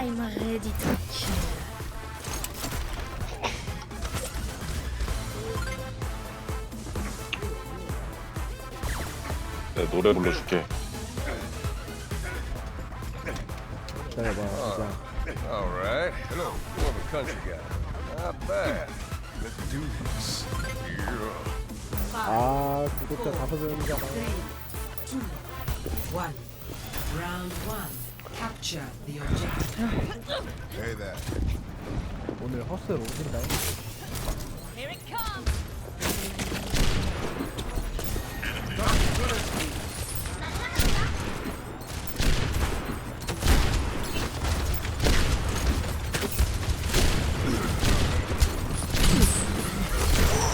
I'm ready to kill. 내 노래 불러줄게. 기다려봐 진짜 All right. Hello, former country guy. Not bad. Let's do this. Yeah. 아 구독자 다섯 명이잖아 two, one. Round one. Capture the objective. Hey there. 오늘 허스를 오신다 Here it comes.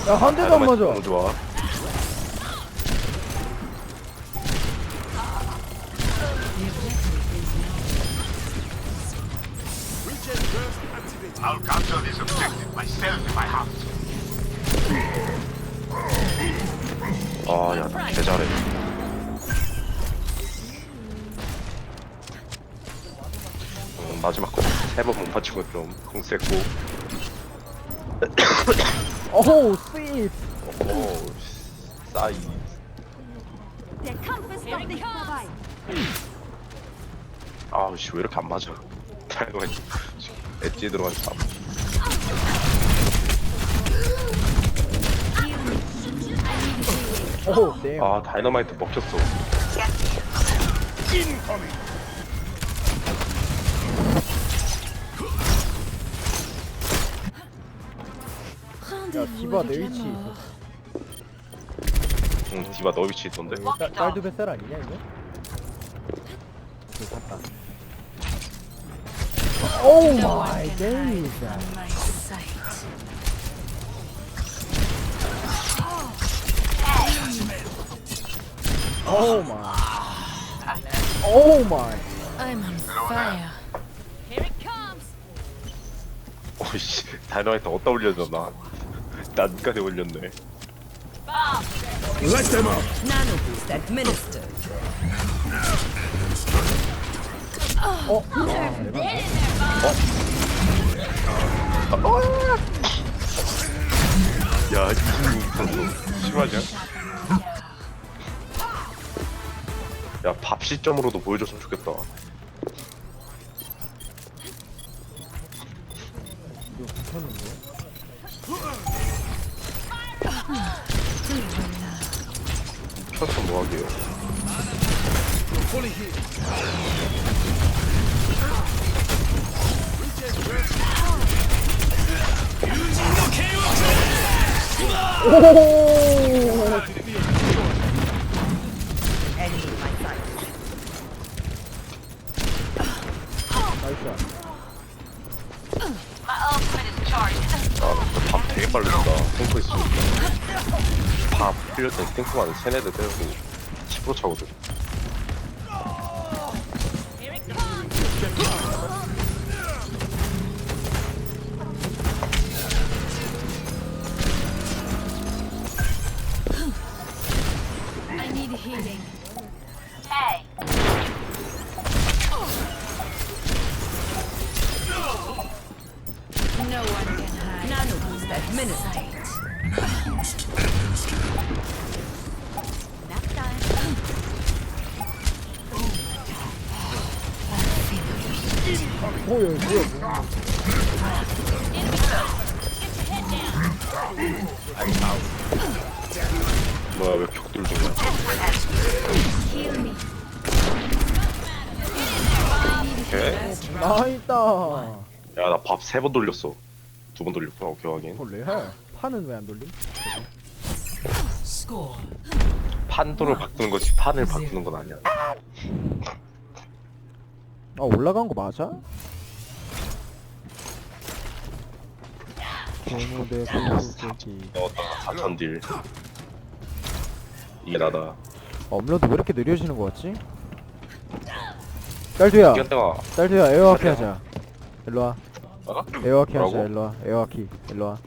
야 한 대도 안 맞아 너무 좋아. I'll capture this objective myself if I have to. 아, 야, 나 개 잘해. 음, 마지막 거세번 못 맞춘 거좀 공세고. 어우 스윗 오, 싸이. Here it comes. 아우 씨 왜 이렇게 안 맞아? 다이너마이트 엣지에 들어간 참. 어우 네아 다이너마이트 먹혔어. 야 디바 내 위치 있어 응 디바 너 위치 있던데. 딸- 딸두배 셀 아니냐 이거? 오 마이 데이즈 My sight. 오 마이 오 마이 I'm on fire. Here it comes. 오씨 다이너마이트 어디다 올려줬나? 난까지 올렸네. Nano boost administered. 어? 아, 대박. 야 이거 심하냐? 야 밥 시점으로도 보여줬으면 좋겠다. 켰어 뭐하게요? 아밥 되게 빨리 준다. 탱크 있으니까. 밥때 탱크만 세네 대 때리고 10% 차거든. Healing. Hey. No one can hide. Nano boost administered. That time. 오 여기 뭐야 뭐야 뭐야 왜 벽돌 중 이야? Heal me. 오케이. 나있다 야나 밥 세 번 돌렸어. 두 번 돌렸구나. 오케이 확인. 어 레알 판은 왜안 돌림? Score. 판도를 바꾸는 거지 판을 바꾸는 건 아니야. 아 올라간 거 맞아? 고무대 고무대기 넣었다. 4천 딜. 이게 나다. 업로드 왜 이렇게 느려지는 거 같지? 딸두야 딸두야 에어하키 하자 일로와 어? 에어하키 하자 뭐라고? 일로와 에어하키 일로와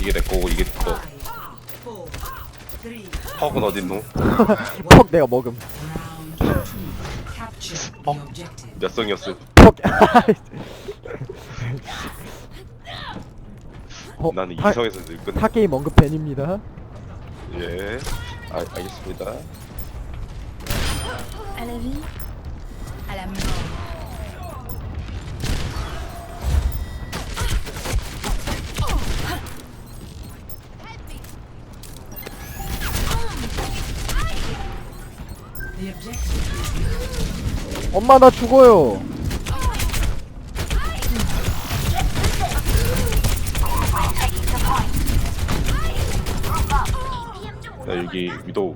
이게 내 거고 이게 내 거. 퍽은 어딨노? 퍽 내가 먹음. 몇 성이었어요? 퍽. 어, 나는 타, 이성에서 늘 끝. 타 게임 언급 팬입니다. 예. 아, 알겠습니다. À la vie, à la mort. The objective 엄마 나 죽어요. 야, 여기 위도우.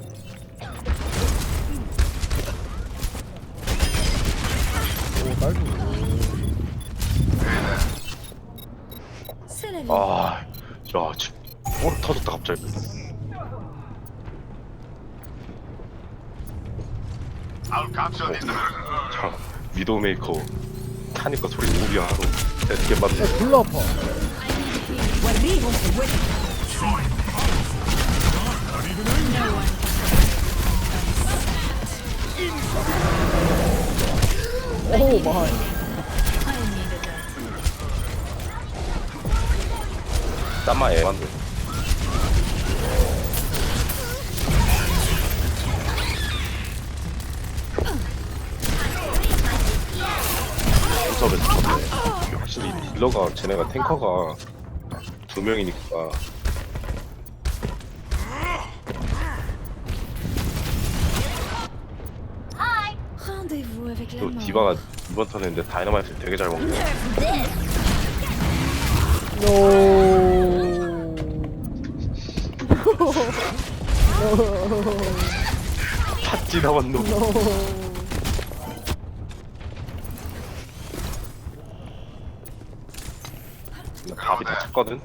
아, 야, 지, 어, 터졌다 갑자기. This. 자, 위도우 메이커 타니까 소리 오리야 하루. 어떻게 어 맞네. 불러 아파. 오 마이. 땀마 애만데. 연습을 쳤네. 확실히 딜러가 쟤네가 탱커가 두 명이니까 디바가 이번 턴에 근데 다이너마이트 되게 잘 먹네. 노. 팥지 놈. 나 밥이 다 찼거든.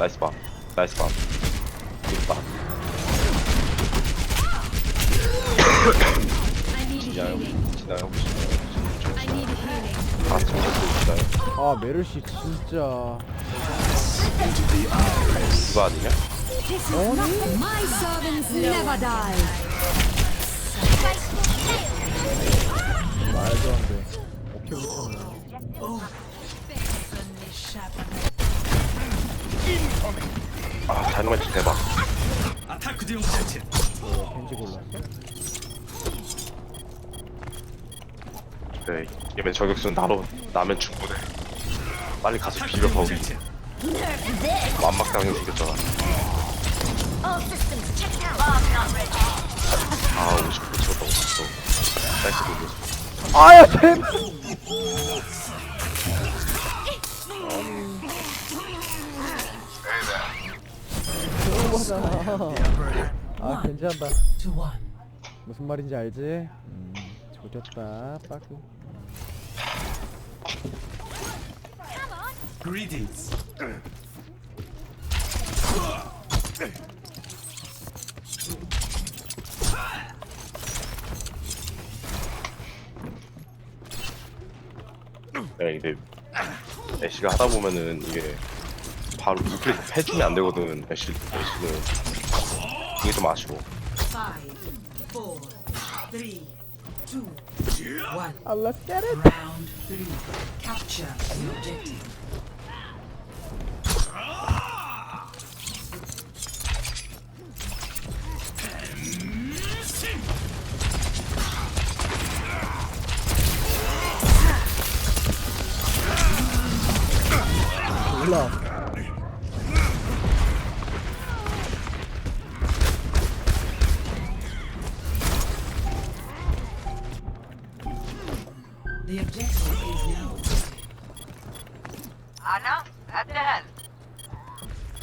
나이스 밥. 나이스 밥. 굿 밥. 진짜요? 진짜요? 아, 진짜 진짜요? 아 메르시 진짜. 이거 아니냐? My servants never die. 말도 안 돼. 오케이 못하네. 아, 다이너마이트 대박. 어, 겐지 골랐어? 그래, 얘네 저격수는 나로 나면 충분해. 빨리 가서 비벼 버리. 완막당해 생겼잖아. All systems checked out. Bomb not ready. 아, 50% 찍었다고 봤어. 나이스 돌렸어. 아야 템. 아 괜찮다. 무슨 말인지 알지? 음, 조졌다, 빠꾸. 야, 이게 애쉬가 하다 보면은 이게 바로 리플레이 해주면 안 되거든. 애쉬, 애쉬는 이게 좀 아쉬워. Five, four, three, two, one. 아, let's get it. Round three. Capture the objective. 올라. The objective is now. Anna, at the helm.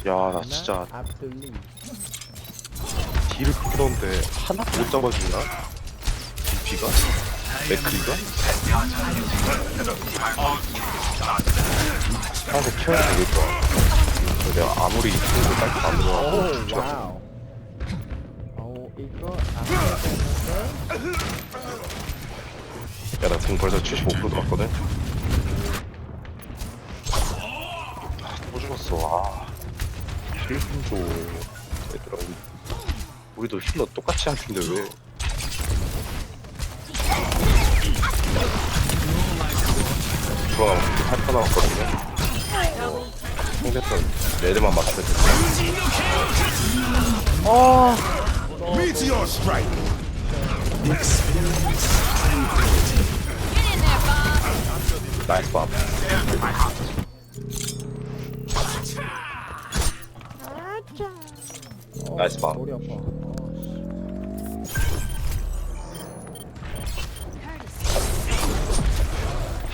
야, 나 진짜 압둘리. 딜을 그렇게 넣었는데 하나 못 잡아주나? DP가? 맥크리가? 항상 키워야 되겠다. 내가 아무리 친구 딸도 안 오, 들어가고 와우. 이거 안 해야 되는데 야나 공 벌써 75% 들었거든? 아, 또 죽었어. 아 힐 좀 줘 얘들아 우리- 우리도 힐러 똑같이 할 텐데 왜? 그렇게 할거 나왔거든요. 상대편 레드만 맞았을 때아 Meteor strike! 나이스 밥 어, 나이스 밥. 머리 아파 아, 씨.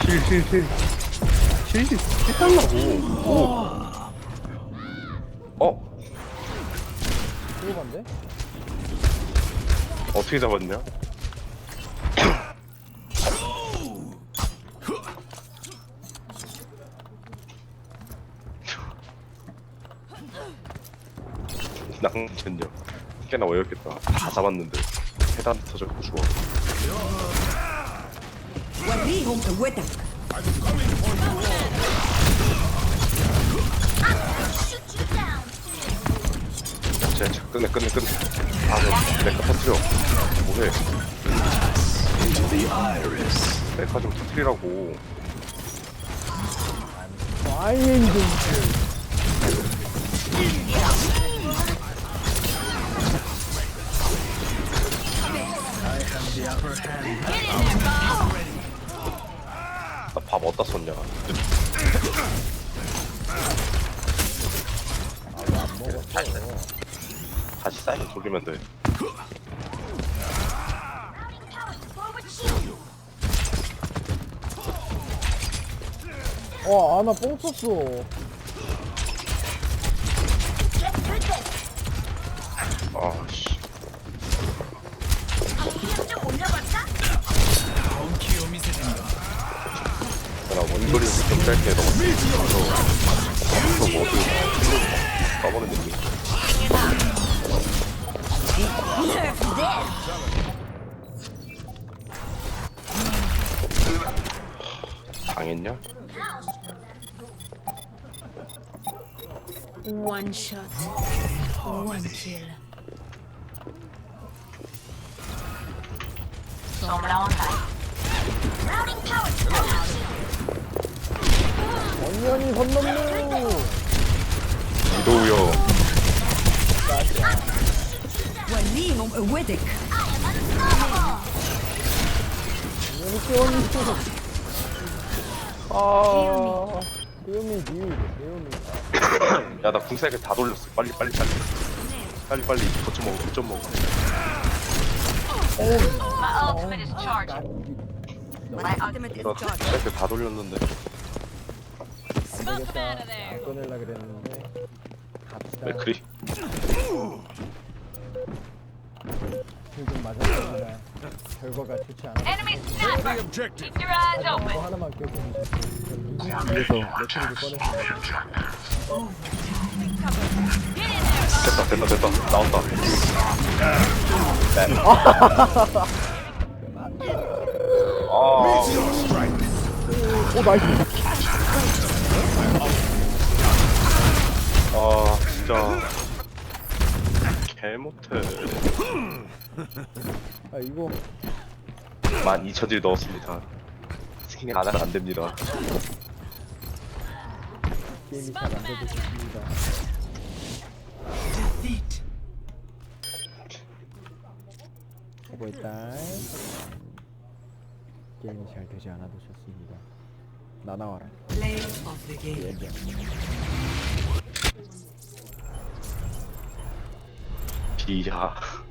힐힐힐 힐 해달라고 오. 어? 들어간대? 어떻게 잡았냐? 낭천요 꽤나 어렵겠다. 다 잡았는데 해단 터졌고 죽어 쟤 끝내 끝내 끝내. 아네. 메카 터트려. 뭐해? 메카 좀 터트리라고. 아이 나밥 어디다 썼냐? 다시 사이드 돌리면 돼. 어 아나 뽕 썼어 짧게 해서 그래서 뭐 어떻게 써버는 느낌 당했냐? One shot. One kill. 언 년이 선 넘는 이도우요 وريهم قوتك 언년이 끼원이 아 끼움이 니우이래 끼움이 야 나 궁색을 다 돌렸어 빨리 빨리 빨리 빨리 빨리 거점 먹어 거점 먹어 My ultimate is charging. My ultimate 나 궁색을 다 돌렸는데 안 되겠다 안 꺼낼라 그랬는데 갑시다 왜 그리 지금 맞았습니다 결과가 좋지 않아 enemy sniper. Objective! Keep your eyes 뭐 open. 하나만 껴주면 위에서 레트리를 꺼냈습니다 됐다 됐다 됐다 나온다 네. 아! 오 나이스 아 진짜. 개 못해. 아 이거. 12,000딜 넣었습니다. 생각 안 하면 안 됩니다. 게임이 잘안 돼도 좋습니다. defeat 해보있다 게임이 잘 되지 않아도 좋습니다. 나 나와라. Play of the game 야 비야